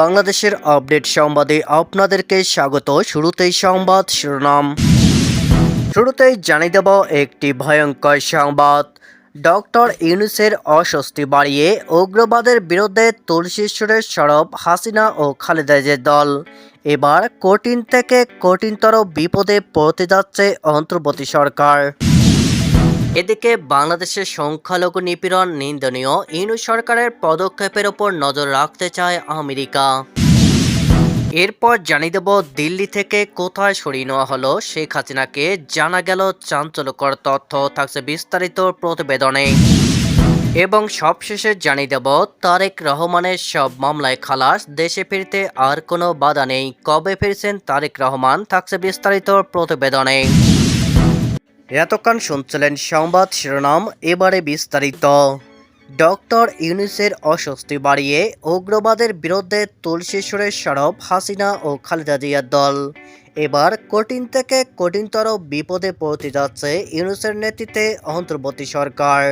বাংলাদেশের আপডেট সংবাদে আপনাদেরকে স্বাগত। শুরুতেই সংবাদ শিরোনাম। শুরুতেই জানিয়ে দেব একটি ভয়ঙ্কর সংবাদ। ডক্টর ইউনুসের অস্বস্তি বাড়িয়ে উগ্রবাদের বিরুদ্ধে তুলসীশ্বরের সরব হাসিনা ও খালেদাজের দল। এবার কঠিন থেকে কঠিনতর বিপদে পড়তে যাচ্ছে অন্তর্বর্তী সরকার। এদিকে বাংলাদেশের সংখ্যালঘু নিপীড়ন নিন্দনীয় ইনু সরকারের পদক্ষেপের ওপর নজর রাখতে চায় আমেরিকা। এরপর জানিয়ে দেব দিল্লি থেকে কোথায় সরিয়ে নেওয়া হলো শেখ হাসিনাকে। জানা গেল চাঞ্চল্যকর তথ্য থাকছে বিস্তারিত প্রতিবেদনে। এবং সবশেষে জানিয়ে দেব, তারেক রহমানের সব মামলায় খালাস, দেশে ফিরতে আর কোনো বাধা নেই। কবে ফিরছেন তারেক রহমান? থাকছে বিস্তারিত প্রতিবেদনে। এতক্ষণ শুনছিলেন সংবাদ শিরোনাম, এবারে বিস্তারিত। ডক্টর ইউনুসের অস্বস্তি বাড়িয়ে উগ্রবাদের বিরুদ্ধে তুলসীশ্বরের সরব হাসিনা ও খালেদা জিয়ার দল। এবার কঠিন থেকে কঠিনতর বিপদে পড়তে যাচ্ছে ইউনুসের নেতৃত্বে অন্তর্বর্তী সরকার।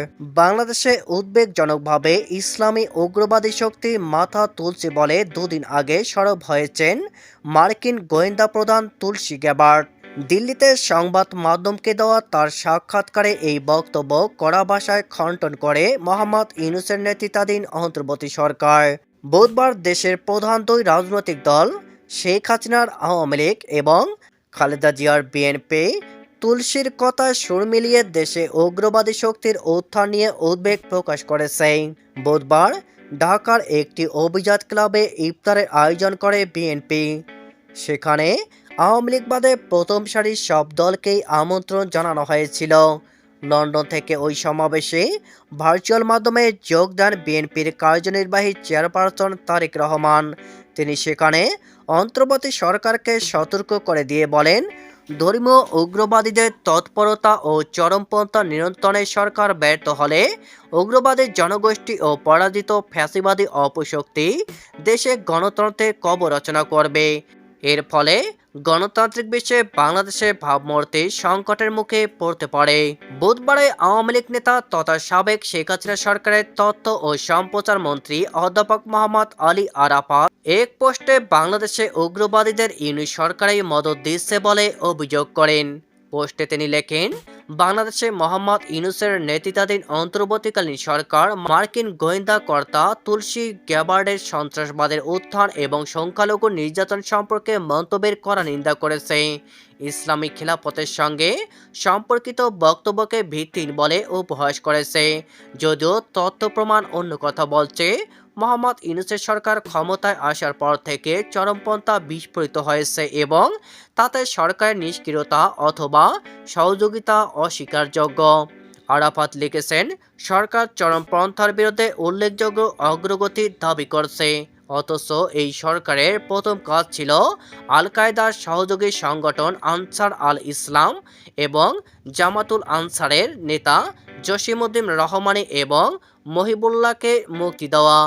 বাংলাদেশে উদ্বেগজনকভাবে ইসলামী উগ্রবাদী শক্তি মাথা তুলছে বলে দুদিন আগে সরব হয়েছেন মার্কিন গোয়েন্দা প্রধান তুলসী গ্যাবার্ট দিল্লিতে সংবাদ মাধ্যমকে দেওয়া তার সাক্ষাৎকারে এই বক্তব্য কড়া ভাষায় খণ্ডন করে মোহাম্মদ ইউনুসের নেতৃত্বাধীন অন্তর্বর্তী সরকার। বুধবার দেশের প্রধান দুই রাজনৈতিক দল শেখ হাসিনার আওয়ামী লীগ এবং খালেদা জিয়ার বিএনপি তুলসীর কথায় সুর মিলিয়ে দেশে উগ্রবাদী শক্তির উত্থান নিয়ে উদ্বেগ প্রকাশ করেছে। বুধবার ঢাকার একটি অভিজাত ক্লাবে ইফতারের আয়োজন করে বিএনপি। সেখানে আওয়ামী লীগ বাদে প্রথম সারির সব দলকেই আমন্ত্রণ জানানো হয়েছিল। লন্ডন থেকে ওই সমাবেশে ভার্চুয়াল মাধ্যমে যোগ দেন বিএনপির কার্যনির্বাহী চেয়ারপারসন তারেক রহমান। তিনি সেখানে অন্তর্বর্তী সরকারকে সতর্ক করে দিয়ে বলেন, ধর্মীয় উগ্রবাদীদের তৎপরতা ও চরমপন্থা নিয়ন্ত্রণে সরকার ব্যর্থ হলে উগ্রবাদী জনগোষ্ঠী ও পরাজিত ফ্যাসিবাদী অপশক্তি দেশে গণতন্ত্রের কব রচনা করবে। এর ফলে গণতান্ত্রিক বিশ্বে বাংলাদেশের ভাবমূর্তি সংকটের মুখে পড়তে পারে। বুধবারে আওয়ামী লীগ নেতা তথা সাবেক শেখ হাসিনা সরকারের তথ্য ও সম্প্রচার মন্ত্রী অধ্যাপক মোহাম্মদ আলী আরাফা এক পোস্টে বাংলাদেশে উগ্রবাদীদের ইউনি সরকারই মদত দিচ্ছে বলে অভিযোগ করেন। পোস্টে তিনি লেখেন, বাংলাদেশে মোহাম্মদ ইউনুসের নেতৃত্বাধীন অন্তর্বর্তীকালীন সরকার মার্কিন গোয়েন্দা কর্তা তুলসী গ্যাবার্ডের সন্ত্রাসবাদের উত্থান এবং সংখ্যালঘু নির্যাতন সম্পর্কে মন্তব্যের করা নিন্দা করেছে। ইসলামী খিলাফতের সঙ্গে সম্পর্কিত বক্তব্যকে ভিত্তিহীন বলে উপহাস করেছে। যদিও তথ্য প্রমাণ অন্য কথা বলছে মোহাম্মদ ইউনুসের সরকার ক্ষমতায় আসার পর থেকে চরমপন্থা বিস্ফোরিত হয়েছে এবং তাতে সরকারের নিষ্ক্রিয়তা অথবা সহযোগিতা অস্বীকারযোগ্য। আরাফাত লিখেছেন, সরকার চরমপন্থার বিরুদ্ধে উল্লেখযোগ্য অগ্রগতির দাবি করছে। অথচ এই সরকারের প্রথম কাজ ছিল আল কায়দার সহযোগী সংগঠন আনসার আল ইসলাম এবং জামাতুল আনসারের নেতা জসিমুদ্দিন রহমানি এবং মহিবুল্লাহকে মুক্তি দেওয়া।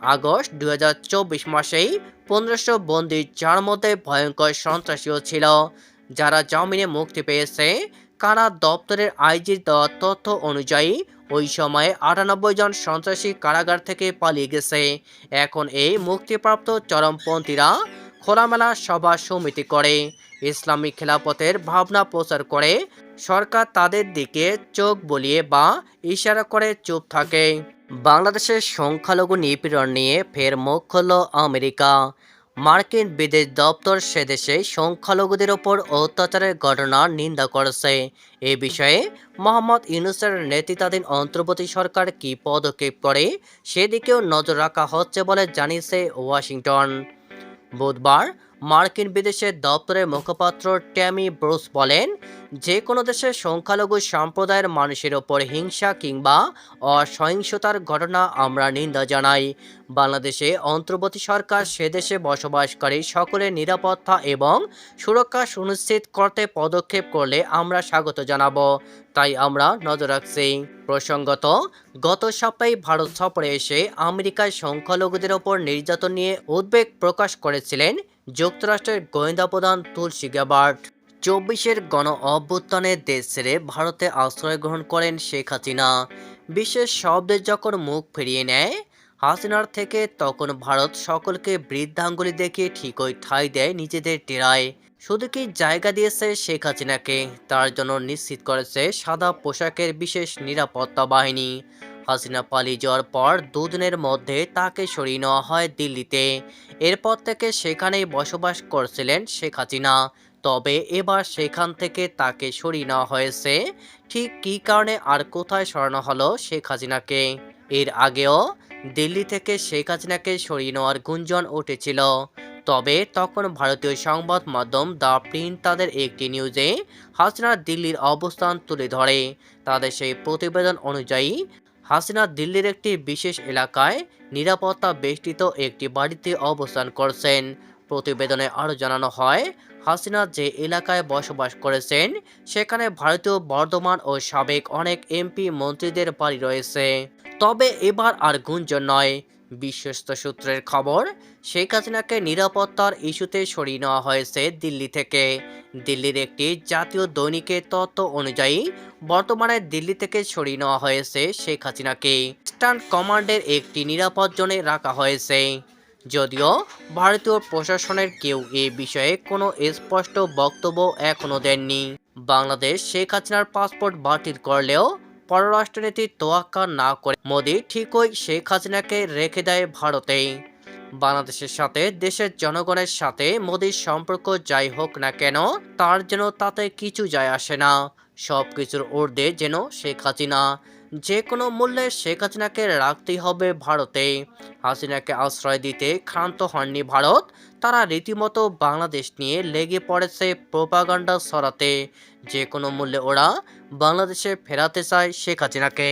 আগস্ট দু হাজার চব্বিশ মাসেই পনেরোশো বন্দি, যার মধ্যে ভয়ঙ্কর সন্ত্রাসীও ছিল। যারা জামিনে মুক্তি পেয়েছে, কারা দপ্তরের আইজির দেওয়া তথ্য অনুযায়ী ওই সময়ে আটানব্বই জন সন্ত্রাসী কারাগার থেকে পালিয়ে গেছে। এখন এই মুক্তিপ্রাপ্ত চরমপন্থীরা খোলামেলা সভা সমিতি করে ইসলামিক খেলাপথের ভাবনা প্রচার করে, সরকার তাদের দিকে চোখ বলিয়ে বা ইশারা করে চুপ থাকে। বাংলাদেশের সংখ্যালঘু নিপীড়ন নিয়ে ফের মুখ খুলল আমেরিকা। মার্কিন বিদেশ দপ্তর সেদেশে সংখ্যালঘুদের ওপর অত্যাচারের ঘটনার নিন্দা করেছে। এ বিষয়ে মোহাম্মদ ইউনুসের নেতৃত্বাধীন অন্তর্বর্তী সরকার কি পদক্ষেপ করে সেদিকেও নজর রাখা হচ্ছে বলে জানিয়েছে ওয়াশিংটন। বুধবার মার্কিন বিদেশের দপ্তরের মুখপাত্র ট্যামি ব্রুস বলেন যে কোনো দেশের সংখ্যালঘু সম্প্রদায়ের মানুষের ওপর হিংসা কিংবা অসহিংসতার ঘটনা আমরা নিন্দা জানাই। বাংলাদেশে অন্তর্বর্তী সরকার সে দেশে বসবাসকারী সকলের নিরাপত্তা এবং সুরক্ষা সুনিশ্চিত করতে পদক্ষেপ করলে আমরা স্বাগত জানাব। তাই আমরা নজর রাখছি। প্রসঙ্গত গত সপ্তাহে ভারত সফরে এসে আমেরিকায় সংখ্যালঘুদের ওপর নির্যাতন নিয়ে উদ্বেগ প্রকাশ করেছিলেন যুক্তরাষ্ট্রের গোয়েন্দা প্রধান তুলসী গ্যাবার্ট চব্বিশের গণ অভ্যুত্থানে দেশ ছেড়ে ভারতে আশ্রয় গ্রহণ করেন শেখ হাসিনা। বিশ্বের সব দেশ যখন মুখ ফিরিয়ে নেয়, হাসিনার থেকে তখন ভারত সকলকে বৃদ্ধাঙ্গুলি দেখিয়ে ঠিকই ঠাঁই দেয় নিজেদের টেরায়। শুধু কি জায়গা দিয়েছে শেখ হাসিনাকে। তার জন্য নিশ্চিত করেছে সাদা পোশাকের বিশেষ নিরাপত্তা বাহিনী। হাসিনা পালিয়ে যাওয়ার পর দুদিনের মধ্যে তাকে সরিয়ে নেওয়া হয় দিল্লিতে। এরপর থেকে সেখানেই বসবাস করছিলেন শেখ হাসিনা। তবে এবার সেখান থেকে তাকে সরিয়ে নেওয়া হয়েছে। ঠিক কী কারণে আর কোথায় সরানো হলো শেখ হাসিনাকে? এর আগেও দিল্লি থেকে শেখ হাসিনাকে সরিয়ে নেওয়ার গুঞ্জন উঠেছিল। তবে তখন ভারতীয় সংবাদ মাধ্যম দ্য প্রিন্ট তাদের একটি নিউজে হাসিনা দিল্লির অবস্থান তুলে ধরে। তাদের সেই প্রতিবেদন অনুযায়ী, হাসিনা দিল্লির একটি বিশেষ এলাকায় নিরাপত্তা বেষ্টিত একটি বাড়িতে অবস্থান করছেন। প্রতিবেদনে আরও জানানো হয়, হাসিনা যে এলাকায় বসবাস করেছেন, সেখানে ভারতীয় বর্ধমান ও সাবেক অনেক এমপি মন্ত্রীদের বাড়ি রয়েছে। তবে এবার আর গুঞ্জন নয় বিশ্বস্ত সূত্রের খবর, শেখ হাসিনাকে নিরাপত্তার ইস্যুতে সরিয়ে নেওয়া হয়েছে দিল্লি থেকে। দিল্লির একটি জাতীয় দৈনিকের তথ্য অনুযায়ী, বর্তমানে দিল্লি থেকে সরিয়ে নেওয়া হয়েছে শেখ হাসিনাকে। ইস্টার্ন কমান্ডের একটি নিরাপদ জোনে রাখা হয়েছে। যদিও, ভারতীয় প্রশাসনের কেউ এ বিষয়ে কোনো স্পষ্ট বক্তব্য এখনও দেননি। বাংলাদেশ শেখ হাসিনার পাসপোর্ট বাতিল করলেও পররাষ্ট্রনীতির তোয়াক্কা না করে মোদি ঠিকই শেখ হাসিনাকে রেখে দেয় ভারতে বাংলাদেশের সাথে, দেশের জনগণের সাথে মোদির সম্পর্ক যাই হোক না কেন, তার যেন তাতে কিছু যায় আসে না। সব কিছুর ঊর্ধ্বে যেন শেখ হাসিনা। যে কোনো মূল্যে শেখ হাসিনাকে রাখতেই হবে ভারতে হাসিনাকে আশ্রয় দিতে ক্ষান্ত হননি ভারত। তারা রীতিমতো বাংলাদেশ নিয়ে লেগে পড়েছে প্রোপাগান্ডা ছড়াতে। যে কোনো মূল্যে ওরা বাংলাদেশে ফেরাতে চায় শেখ হাসিনাকে।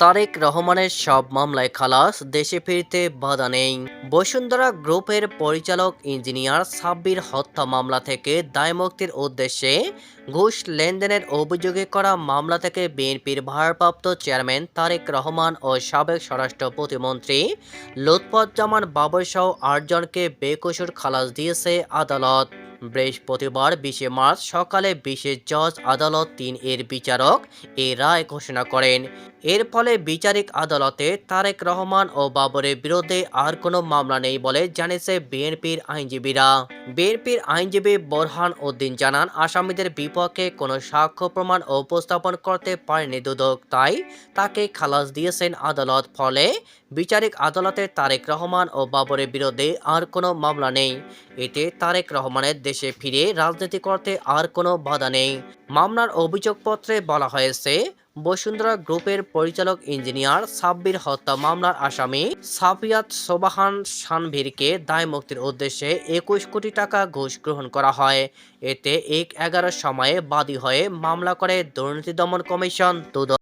তারেক রহমানের সব মামলায় খালাস, দেশে ফিরতে বাধা নেই। বসুন্ধরা গ্রুপের পরিচালক ইঞ্জিনিয়ার সাব্বির হত্যা মামলা থেকে দায়মুক্তির উদ্দেশ্যে ঘুষ লেনদেনের অভিযোগে করা মামলা থেকে বিএনপির ভারপ্রাপ্ত চেয়ারম্যান তারেক রহমান ও সাবেক স্বরাষ্ট্র প্রতিমন্ত্রী লুৎফুজ্জামান বাবর সহ আটজনকে বেকসুর খালাস দিয়েছে আদালত। বৃহস্পতিবার বিশে মার্চ সকালে বিশেষ জজ আদালত তিন এর বিচারক এ রায় ঘোষণা করেন। এর ফলে বিচারিক আদালতে তারেক রহমান ও বাবরের বিরুদ্ধে আর কোনো মামলা নেই বলে জানিয়েছে বিএনপির আইনজীবীরা। বিএনপির আইনজীবী বোরহান উদ্দিন জানান, আসামিদের বিপক্ষে কোনো সাক্ষ্য প্রমাণ উপস্থাপন করতে পারেনি দুদক, তাই তাকে খালাস দিয়েছেন আদালত। ফলে বিচারিক আদালতে তারেক রহমান ও বাবরের বিরুদ্ধে আর কোনো মামলা নেই। এতে তারেক রহমানের দেশে ফিরে রাজনীতি করতে আর কোনো বাধা নেই। মামলার অভিযোগপত্রে বলা হয়েছে, বসুন্ধরা গ্রুপের পরিচালক ইঞ্জিনিয়ার সাব্বির হত্যা মামলার আসামি সাফিয়াত সোবাহান সানভীরকে দায় মুক্তির উদ্দেশ্যে একুশ কোটি টাকা ঘুষ গ্রহণ করা হয়। এতে এক এগারো সময়ে বাদী হয়ে মামলা করে দুর্নীতি দমন কমিশন দুদক